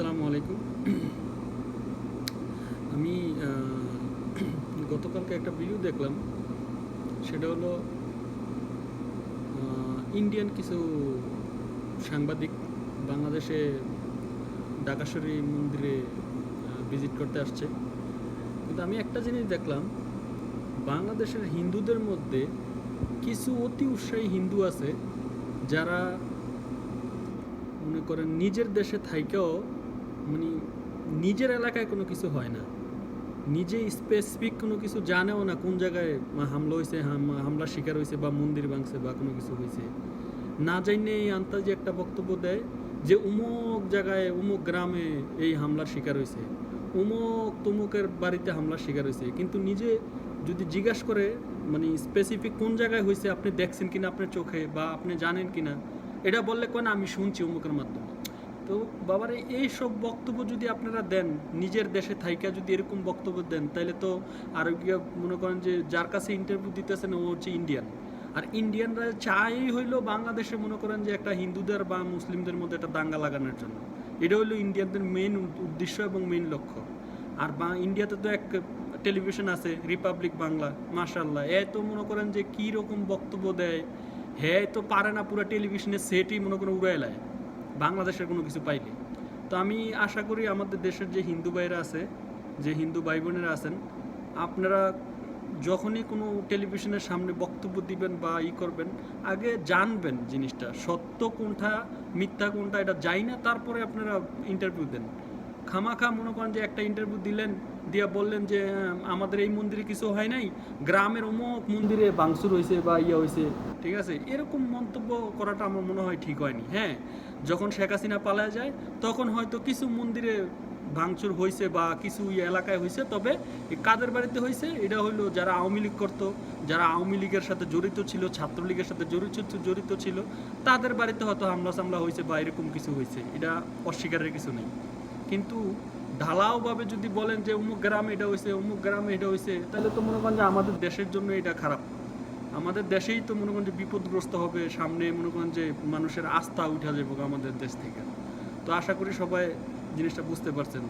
আসসালামু আলাইকুম। আমি গতকালকে একটা ভিডিও দেখলাম। সেটা হলো ইন্ডিয়ান কিছু সাংবাদিক বাংলাদেশে ডাকাশ্বরী মন্দিরে ভিজিট করতে আসছে। কিন্তু আমি একটা জিনিস দেখলাম, বাংলাদেশের হিন্দুদের মধ্যে কিছু অতি উৎসাহী হিন্দু আছে, যারা মনে করেন নিজের দেশে থাইকেও মানে নিজের এলাকায় কোনো কিছু হয় না। নিজে স্পেসিফিক কোনো কিছু জানেও না কোন জায়গায় হামলা হয়েছে হামলার শিকার হয়েছে বা মন্দির ভাঙছে বা কোনো কিছু হয়েছে না জানিয়ে এই আন্তাজি একটা বক্তব্য দেয় যে উমুক জায়গায়, উমুক গ্রামে এই হামলার শিকার হয়েছে উমুক তুমুকের বাড়িতে হামলার শিকার হয়েছে কিন্তু নিজে যদি জিজ্ঞাসা করে মানে স্পেসিফিক কোন জায়গায় হয়েছে আপনি দেখছেন কিনা আপনার চোখে বা আপনি জানেন কিনা, এটা বললে কোন আমি শুনছি উমুকের মাধ্যমে। তো বাবারে এই সব বক্তব্য যদি আপনারা দেন, নিজের দেশে থাইকা যদি এরকম বক্তব্য দেন তাহলে তো আর গিয়া মনে করেন যে যার কাছে ইন্টারভিউ দিতেছেন, ও হচ্ছে ইন্ডিয়ান আর ইন্ডিয়ানরা চাই হইল বাংলাদেশে মনে করেন যে একটা হিন্দুদের বা মুসলিমদের মধ্যে একটা দাঙ্গা লাগানোর জন্য। এটা হলো ইন্ডিয়ানদের মেন উদ্দেশ্য এবং মেন লক্ষ্য। আর বা ইন্ডিয়াতে তো এক টেলিভিশন আছে রিপাবলিক বাংলা মাশাল্লাহ এ তো মনে করেন যে কী রকম বক্তব্য দেয় হ্যাঁ তো পারে না পুরো টেলিভিশনের সেটই মনে করেন উড়াইলায় বাংলাদেশের কোনো কিছু পাইলে তো আমি আশা করি আমাদের দেশের যে হিন্দু ভাইরা আছে, যে হিন্দু ভাই বোনেরা আছেন, আপনারা যখনই কোনো টেলিভিশনের সামনে বক্তব্য দিবেন বা ই করবেন, আগে জানবেন জিনিসটা। সত্য কোনটা, মিথ্যা কোনটা, এটা যাই না, তারপরে আপনারা ইন্টারভিউ দেন। খামাখা মনে করেন যে একটা ইন্টারভিউ দিলেন, দিয়া বললেন যে আমাদের এই মন্দিরে কিছু হয় নাই, গ্রামের অমুক মন্দিরে বাংসুর হয়েছে বা ইয়ে হয়েছে। ঠিক আছে? এরকম মন্তব্য করাটা আমার মনে হয় ঠিক হয়নি। হ্যাঁ যখন শেখ হাসিনা পালায় যায়, তখন হয়তো কিছু মন্দিরে ভাঙচুর হয়েছে বা কিছু ইয়ে এলাকায় হয়েছে, তবে কাদের বাড়িতে হয়েছে? এটা হইল যারা আওয়ামী লীগ করতো, যারা আওয়ামী লীগের সাথে জড়িত ছিল, ছাত্রলীগের সাথে জড়িত জড়িত ছিল, তাদের বাড়িতে হয়তো হামলা সামলা হয়েছে বা এরকম কিছু হয়েছে। এটা অস্বীকারের কিছু নেই। কিন্তু ঢালাওভাবে যদি বলেন যে অমুক গ্রামে এটা হয়েছে, অমুক গ্রামে এটা হয়েছে, তাহলে তো মনে করেন যে আমাদের দেশের জন্য এটা খারাপ। আমাদের দেশেই তো মনে করেন যে বিপদগ্রস্ত হবে, সামনে মনে করেন যে মানুষের আস্থা উঠে যাবে আমাদের দেশ থেকে। তো আশা করি সবাই জিনিসটা বুঝতে পারছেন।